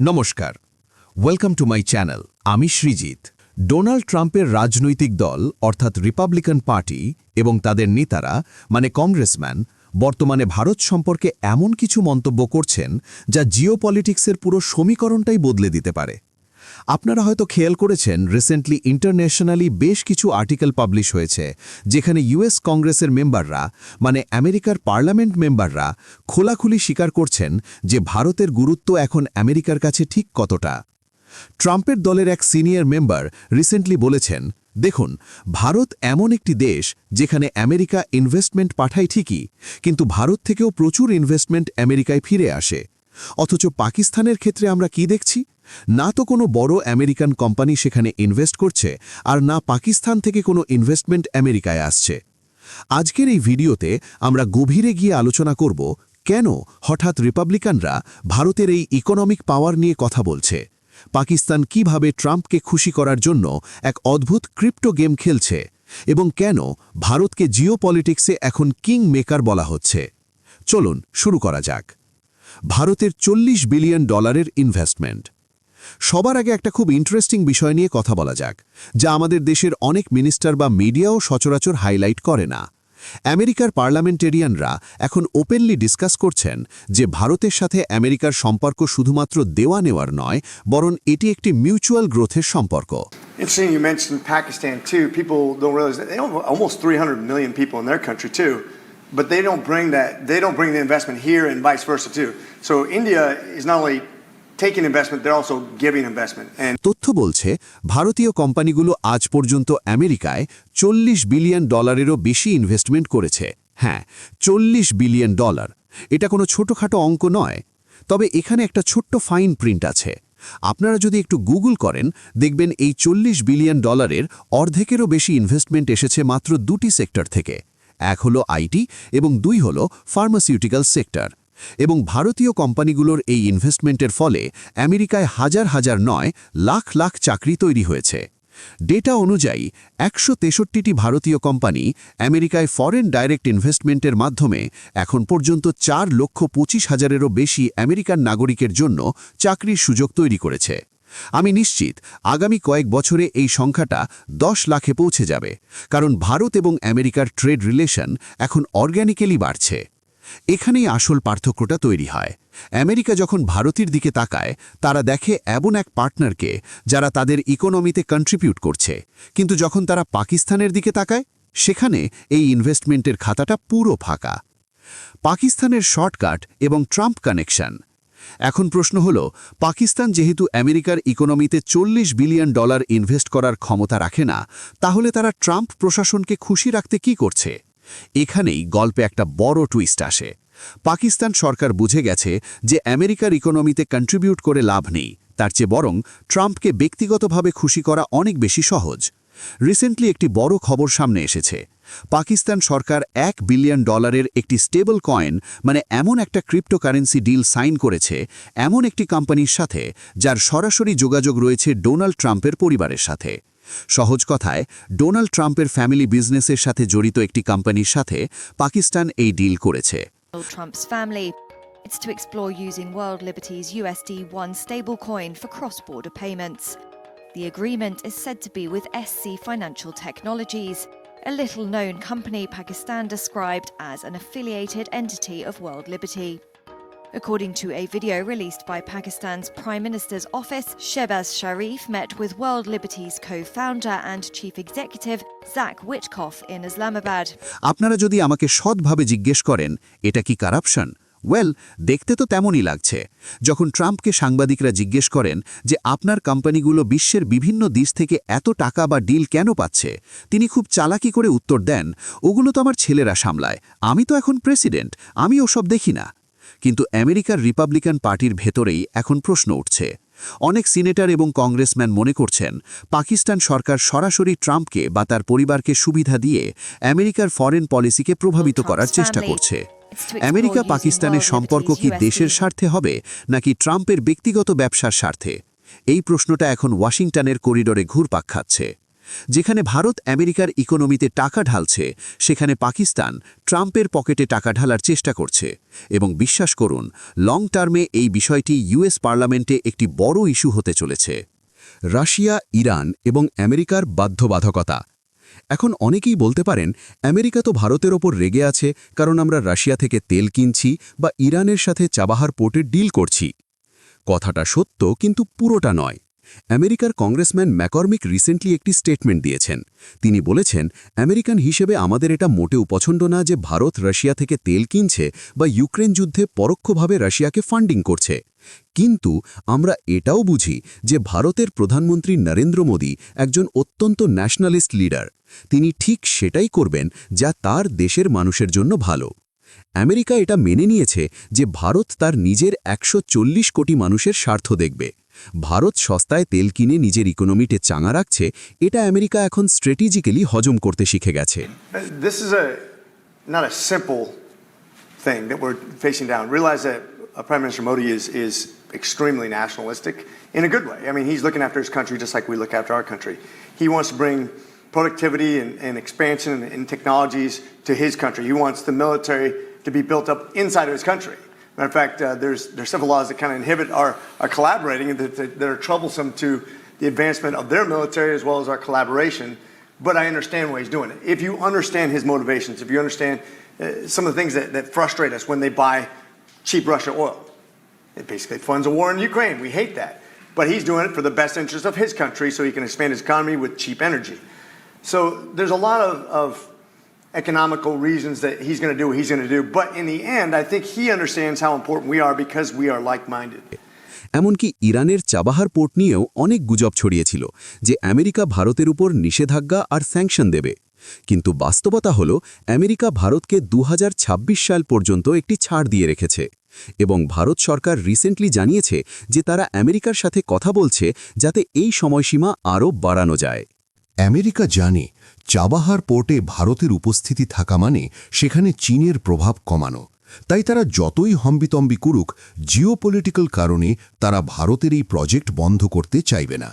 নমস্কার। Welcome to my channel আমি Srijit. Donald ট্রাম্পের রাজনৈতিক দল, অর্থাৎ রিপাবলিকান পার্টি এবং তাদের নেতারা মানে কংগ্রেসম্যান বর্তমানে ভারত সম্পর্কে এমন কিছু মন্তব্য করছেন যা জিও পুরো সমীকরণটাই বদলে দিতে পারে। আপনারা হয়তো খেয়াল করেছেন রিসেন্টলি ইন্টারন্যাশনালি বেশ কিছু আর্টিকেল পাবলিশ হয়েছে, যেখানে ইউএস কংগ্রেসের মেম্বাররা মানে আমেরিকার পার্লামেন্ট মেম্বাররা খোলাখুলি স্বীকার করছেন যে ভারতের গুরুত্ব এখন আমেরিকার কাছে ঠিক কতটা। ট্রাম্পের দলের এক সিনিয়র মেম্বার রিসেন্টলি বলেছেন, দেখুন, ভারত এমন একটি দেশ যেখানে আমেরিকা ইনভেস্টমেন্ট পাঠায় ঠিকই, কিন্তু ভারত থেকেও প্রচুর ইনভেস্টমেন্ট আমেরিকায় ফিরে আসে। অথচ পাকিস্তানের ক্ষেত্রে আমরা কি দেখছি? না তো কোনো বড় আমেরিকান কোম্পানি সেখানে ইনভেস্ট করছে, আর না পাকিস্তান থেকে কোনো ইনভেস্টমেন্ট আমেরিকায় আসছে। আজকের এই ভিডিওতে আমরা গভীরে গিয়ে আলোচনা করব, কেন হঠাৎ রিপাবলিকানরা ভারতের এই ইকোনমিক পাওয়ার নিয়ে কথা বলছে? পাকিস্তান কীভাবে ট্রাম্পকে খুশি করার জন্য এক অদ্ভুত ক্রিপ্টো গেম খেলছে? এবং কেন ভারতকে জিও পলিটিক্সে এখন কিং মেকার বলা হচ্ছে? চলুন শুরু করা যাক। ভারতের চল্লিশ বিলিয়ন ডলারের ইনভেস্টমেন্ট সবার আগে একটা খুব ইন্টারেস্টিং বিষয় নিয়ে কথা বলা যাক যা আমাদের দেশের অনেক মিনিস্টার বা মিডিয়াও সচরাচর হাইলাইট করে না। আমেরিকার পার্লামেন্টেরিয়ানরা এখন ওপেনলি ডিসকাস করছেন যে ভারতের সাথে আমেরিকার সম্পর্ক শুধুমাত্র দেওয়া নেওয়ার নয় বরং এটি একটি মিউচুয়াল গ্রোথের সম্পর্ক। But they don't bring that, they don't bring the investment here and vice versa too. So India is not only তথ্য বলছে, ভারতীয় কোম্পানিগুলো আজ পর্যন্ত আমেরিকায় চল্লিশ বিলিয়ন ডলারেরও বেশি ইনভেস্টমেন্ট করেছে। হ্যাঁ চল্লিশ বিলিয়ন ডলার। এটা কোনো ছোটখাটো অঙ্ক নয়। তবে এখানে একটা ছোট্ট ফাইন প্রিন্ট আছে। আপনারা যদি একটু গুগল করেন, দেখবেন এই চল্লিশ বিলিয়ন ডলারের অর্ধেকেরও বেশি ইনভেস্টমেন্ট এসেছে মাত্র দুটি সেক্টর থেকে। এক হলো আইটি এবং দুই হলো ফার্মাসিউটিক্যাল সেক্টর এবং ভারতীয় কোম্পানিগুলোর এই ইনভেস্টমেন্টের ফলে আমেরিকায় হাজার হাজার নয়, লাখ লাখ চাকরি তৈরি হয়েছে। ডেটা অনুযায়ী, একশো তেষট্টিটি ভারতীয় কোম্পানি আমেরিকায় ফরেন ডাইরেক্ট ইনভেস্টমেন্টের মাধ্যমে এখন পর্যন্ত চার লক্ষ পঁচিশ হাজারেরও বেশি আমেরিকান নাগরিকের জন্য চাকরির সুযোগ তৈরি করেছে। আমি নিশ্চিত, আগামী কয়েক বছরে এই সংখ্যাটা দশ লাখে পৌঁছে যাবে, কারণ ভারত এবং আমেরিকার ট্রেড রিলেশন এখন অর্গ্যানিক্যালি বাড়ছে। এখানেই আসল পার্থক্যটা তৈরি হয়। আমেরিকা যখন ভারতের দিকে তাকায়, তারা দেখে এমন এক পার্টনারকে যারা তাদের ইকোনমিতে কন্ট্রিবিউট করছে। কিন্তু যখন তারা পাকিস্তানের দিকে তাকায়, সেখানে এই ইনভেস্টমেন্টের খাতাটা পুরো ফাঁকা। পাকিস্তানের শর্টকাট এবং ট্রাম্প কানেকশন এখন প্রশ্ন হল, পাকিস্তান যেহেতু আমেরিকার ইকোনমিতে চল্লিশ বিলিয়ন ডলার ইনভেস্ট করার ক্ষমতা রাখে না, তাহলে তারা ট্রাম্প প্রশাসনকে খুশি রাখতে কি করছে? এখানেই গল্পে একটা বড় টুইস্ট আসে। পাকিস্তান সরকার বুঝে গেছে যে আমেরিকার ইকোনমিতে কন্ট্রিবিউট করে লাভ নেই, তার চেয়ে বরং ট্রাম্পকে ব্যক্তিগতভাবে খুশি করা অনেক বেশি সহজ। রিসেন্টলি একটি বড় খবর সামনে এসেছে। পাকিস্তান সরকার এক বিলিয়ন ডলারের একটি স্টেবল কয়েন মানে এমন একটা ক্রিপ্টোকারেন্সি ডিল সাইন করেছে এমন একটি কোম্পানির সাথে, যার সরাসরি যোগাযোগ রয়েছে ডোনাল্ড ট্রাম্পের পরিবারের সাথে। সহজ কথায় ডোনাল্ড ট্রাম্পের ফ্যামিলি বিজনেসের সাথে জড়িত একটি কোম্পানির সাথে পাকিস্তান এই ডিল করেছে. It's to explore using World Liberty's USD 1 stablecoin for cross border payments. The agreement is said to be with SC Financial Technologies, a little known company Pakistan described as an affiliated entity of World Liberty. According to a video released by Pakistan's Prime Minister's office, Shehbaz Sharif met with World Liberty's co founder and chief executive, Zach Witkoff, in Islamabad. আপনারা যদি আমাকে সৎভাবে জিজ্ঞেস করেন এটা কি corruption well দেখতে তো তেমনই লাগছে। যখন ট্রাম্পকে সাংবাদিকরা জিজ্ঞেস করেন যে আপনার কোম্পানিগুলো বিশ্বের বিভিন্ন দেশ থেকে এত টাকা বা ডিল কেন পাচ্ছে তিনি খুব চালাকি করে উত্তর দেন ওগুলো তো আমার ছেলেরা সামলায়। আমি তো এখন প্রেসিডেন্ট আমি ওসব দেখি না। কিন্তু আমেরিকার রিপাবলিকান পার্টির ভেতরেই এখন প্রশ্ন উঠছে। অনেক সিনেটর এবং কংগ্রেসম্যান মনে করছেন পাকিস্তান সরকার সরাসরি ট্রাম্পকে বা তার পরিবারকে সুবিধা দিয়ে আমেরিকার ফরেন পলিসিকে প্রভাবিত করার চেষ্টা করছে। আমেরিকা পাকিস্তানের সম্পর্ক কি দেশের স্বার্থে হবে নাকি ট্রাম্পের ব্যক্তিগত ব্যবসার স্বার্থে? এই প্রশ্নটা এখন ওয়াশিংটনের করিডোরে ঘুরপাক খাচ্ছে। যেখানে ভারত আমেরিকার ইকোনমিতে টাকা ঢালছে, সেখানে পাকিস্তান ট্রাম্পের পকেটে টাকা ঢালার চেষ্টা করছে। এবং বিশ্বাস করুন লং টার্মে এই বিষয়টি ইউএস পার্লামেন্টে একটি বড় ইস্যু হতে চলেছে। রাশিয়া, ইরান এবং আমেরিকার বাধ্যবাধকতা। এখন অনেকেই বলতে পারেন, আমেরিকা তো ভারতের ওপর রেগে আছে, কারণ আমরা রাশিয়া থেকে তেল কিনছি বা ইরানের সাথে চাবাহার পোর্টে ডিল করছি। কথাটা সত্য, কিন্তু পুরোটা নয়। আমেরিকার কংগ্রেসম্যান ম্যাকর্মিক রিসেন্টলি একটি স্টেটমেন্ট দিয়েছেন। তিনি বলেছেন, আমেরিকান হিসেবে আমাদের এটা মোটেও পছন্দ না যে ভারত রাশিয়া থেকে তেল কিনছে বা ইউক্রেন যুদ্ধে পরোক্ষভাবে রাশিয়াকে ফান্ডিং করছে। কিন্তু আমরা এটাও বুঝি যে ভারতের প্রধানমন্ত্রী নরেন্দ্র মোদী একজন অত্যন্ত ন্যাশনালিস্ট লিডার। তিনি ঠিক সেটাই করবেন যা তার দেশের মানুষের জন্য ভালো। আমেরিকা এটা মেনে নিয়েছে যে ভারত তার নিজের একশো চল্লিশ কোটি মানুষের স্বার্থ দেখবে। ভারত সস্তায় তেল কিনে নিজের ইকোনমিতে চাঙা রাখছে এটা আমেরিকা এখন স্ট্র্যাটেজিক্যালি হজম করতে শিখে গেছে thing that we're facing down. Realize that uh, Prime Minister Modi is is extremely nationalistic in a good way. I mean, he's looking after his country just like we look after our country. He wants to bring productivity and, and expansion and technologies to his country. He wants the military to be built up inside of his country. Matter of fact, uh, there's there's several laws that kind of inhibit our, our collaborating that, that, that are troublesome to the advancement of their military as well as our collaboration. But I understand why he's doing it. If you understand his motivations, if you understand uh, some of the things that, that frustrate us when they buy cheap Russia oil, it basically funds a war in Ukraine. We hate that. But he's doing it for the best interest of his country so he can expand his economy with cheap energy. So there's a lot of, of economical reasons that he's going to do what he's going to do. But in the end, I think he understands how important we are because we are like minded. এমনকি ইরানের Chabahar port নিয়েও অনেক গুজব ছড়িয়েছিল যে America ভারতের উপর নিষেধাজ্ঞা আর sanction দেবে কিন্তু বাস্তবতা হল আমেরিকা ভারতকে দু হাজার ছাব্বিশ সাল পর্যন্ত একটি ছাড় দিয়ে রেখেছে এবং ভারত সরকার রিসেন্টলি জানিয়েছে যে তারা আমেরিকার সাথে কথা বলছে যাতে এই সময়সীমা আরও বাড়ানো যায় আমেরিকা জানে চাবাহার পোর্টে ভারতের উপস্থিতি থাকা মানে সেখানে চীনের প্রভাব কমানো। তাই তারা যতই হম্বিতম্বি করুক, জিওপলিটিক্যাল কারণে তারা ভারতের এই প্রজেক্ট বন্ধ করতে চাইবে না।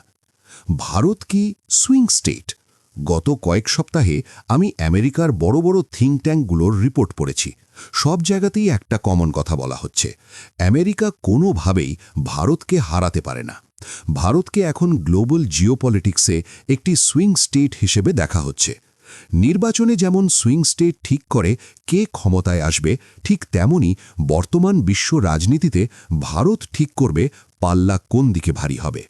ভারত কি সুইং স্টেট? গত কয়েক সপ্তাহে আমি আমেরিকার বড় বড় থিঙ্ক ট্যাঙ্কগুলোর রিপোর্ট পড়েছি। সব জায়গাতেই একটা কমন কথা বলা হচ্ছে। আমেরিকা কোনোভাবেই ভারতকে হারাতে পারে না। ভারতকে এখন গ্লোবাল জিওপলিটিক্সে একটি সুইং স্টেট হিসেবে দেখা হচ্ছে। নির্বাচনে যেমন সুইং স্টেট ঠিক করে কে ক্ষমতায় আসবে, ঠিক তেমনি বর্তমান বিশ্ব রাজনীতিতে ভারত ঠিক করবে পাল্লা কোন দিকে ভারী হবে।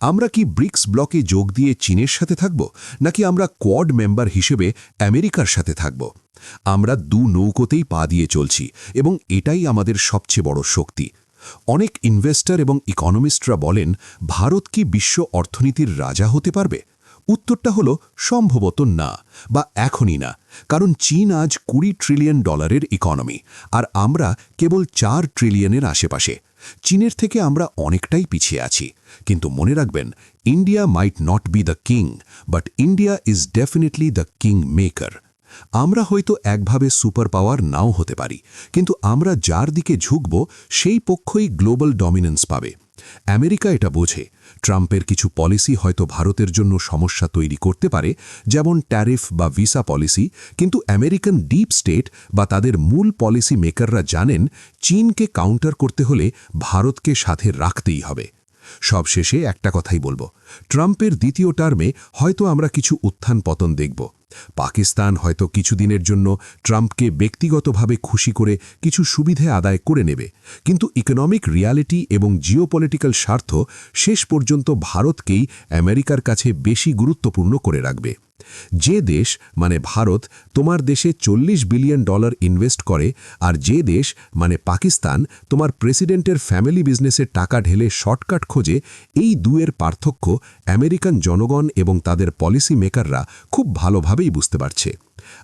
আমরা কি ব্রিক্স ব্লকে যোগ দিয়ে চীনের সাথে থাকব, নাকি আমরা কোয়াড মেম্বার হিসেবে আমেরিকার সাথে থাকব? আমরা দু নৌকোতেই পা দিয়ে চলছি, এবং এটাই আমাদের সবচেয়ে বড় শক্তি। অনেক ইনভেস্টর এবং ইকোনমিস্টরা বলেন, ভারত কি বিশ্ব অর্থনীতির রাজা হতে পারবে? উত্তরটা হল, সম্ভবত না, বা এখনই না, কারণ চীন আজ কুড়ি ট্রিলিয়ন ডলারের ইকোনমি আর আমরা কেবল চার ট্রিলিয়নের আশেপাশে। চীনের থেকে আমরা অনেকটাই পিছিয়ে আছি। কিন্তু মনে রাখবেন India might not be the king but India is definitely the king maker আমরা হয়তো একভাবে সুপার পাওয়ার নাও হতে পারি, কিন্তু আমরা যার দিকে ঝুঁকব, সেই পক্ষই গ্লোবাল ডমিনেন্স পাবে। আমেরিকা এটা বোঝে, ট্রাম্পের কিছু পলিসি হয়তো ভারতের জন্য সমস্যা তৈরি করতে পারে, যেমন ট্যারিফ বা ভিসা পলিসি, কিন্তু আমেরিকান ডিপ স্টেট বা তাদের মূল পলিসি মেকাররা জানেন, চীনকে কাউন্টার করতে হলে ভারতকে সাথে রাখতেই হবে। সবশেষে একটা কথাই বলব, ট্রাম্পের দ্বিতীয় টার্মে হয়তো আমরা কিছু উত্থান পতন দেখব। পাকিস্তান হয়তো কিছুদিনের জন্য ট্রাম্পকে ব্যক্তিগতভাবে খুশি করে কিছু সুবিধে আদায় করে নেবে। কিন্তু ইকোনমিক রিয়ালিটি এবং জিওপলিটিক্যাল স্বার্থ শেষ পর্যন্ত ভারতকেই আমেরিকার কাছে বেশি গুরুত্বপূর্ণ করে রাখবে। যে দেশ মানে ভারত, তোমার দেশে চল্লিশ বিলিয়ন ডলার ইনভেস্ট করে, আর যে দেশ মানে পাকিস্তান, তোমার প্রেসিডেন্টের ফ্যামিলি বিজনেসের টাকা ঢেলে শর্টকাট খোঁজে, এই দুয়ের পার্থক্য আমেরিকান জনগণ এবং তাদের পলিসি মেকাররা খুব ভালোভাবেই বুঝতে পারছে।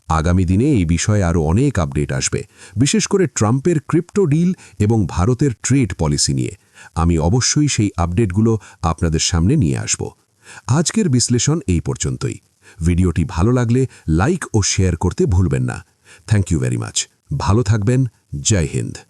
আগামী দিনে এই বিষয়ে আরও অনেক আপডেট আসবে, বিশেষ করে ট্রাম্পের ক্রিপ্টো ডিল এবং ভারতের ট্রেড পলিসি নিয়ে। আমি অবশ্যই সেই আপডেটগুলো আপনাদের সামনে নিয়ে আসব। আজকের বিশ্লেষণ এই পর্যন্তই। ভিডিওটি ভালো লাগলে লাইক ও শেয়ার করতে ভুলবেন না। থ্যাংক ইউ ভেরি মাচ ভালো থাকবেন। জয় হিন্দ।